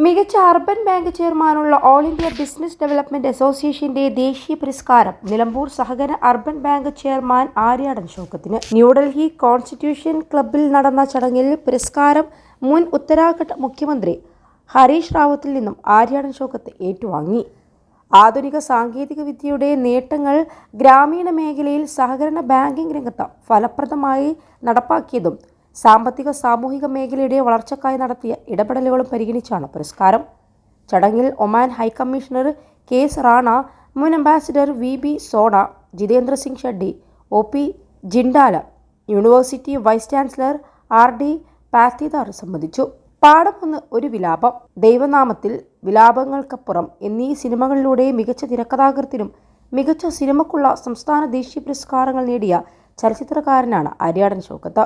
മികച്ച urban bank ചെയർമാനുള്ള all India business development അസോസിയേഷന്റെ ദേശീയ പുരസ്കാരം നിലമ്പൂർ സഹകരണ urban bank chairman Aryadan ഷൗക്കത്തിന് New Delhi constitution ക്ലബിൽ നടന്ന ചടങ്ങിൽ പുരസ്കാരം മുൻ ഉത്തരാഖണ്ഡ് മുഖ്യമന്ത്രി ഹരീഷ് റാവത്തിൽ നിന്നും ആര്യാടൻ ഷൗക്കത്ത് ഏറ്റുവാങ്ങി. ആധുനിക സാങ്കേതിക വിദ്യയുടെ നേട്ടങ്ങൾ ഗ്രാമീണ മേഖലയിൽ സഹകരണ ബാങ്കിംഗ് രംഗത്ത് ഫലപ്രദമായി നടപ്പാക്കിയതും സാമ്പത്തിക സാമൂഹിക മേഖലയുടെ വളർച്ചക്കായി നടത്തിയ ഇടപെടലുകളും പരിഗണിച്ചാണ് പുരസ്കാരം. ചടങ്ങിൽ Oman high commissioner K S Rana മുൻ ambassador V B Sona Jitendra Singh Sheddy O P Jindal university vice chancellor R D Patidar സംബന്ധിച്ചു. പാഠം ഒന്ന് ഒരു വിലാപം. ദൈവനാമത്തിൽ വിലാപങ്ങൾക്കപ്പുറം എന്നീ സിനിമകളിലൂടെ മികച്ച തിരക്കഥാകൃത്തിനും മികച്ച സിനിമക്കുള്ള സംസ്ഥാന ദേശീയ പുരസ്കാരങ്ങൾ നേടിയ ചലച്ചിത്രകാരനാണ് അരിയാടൻ ഷൗക്കത്ത്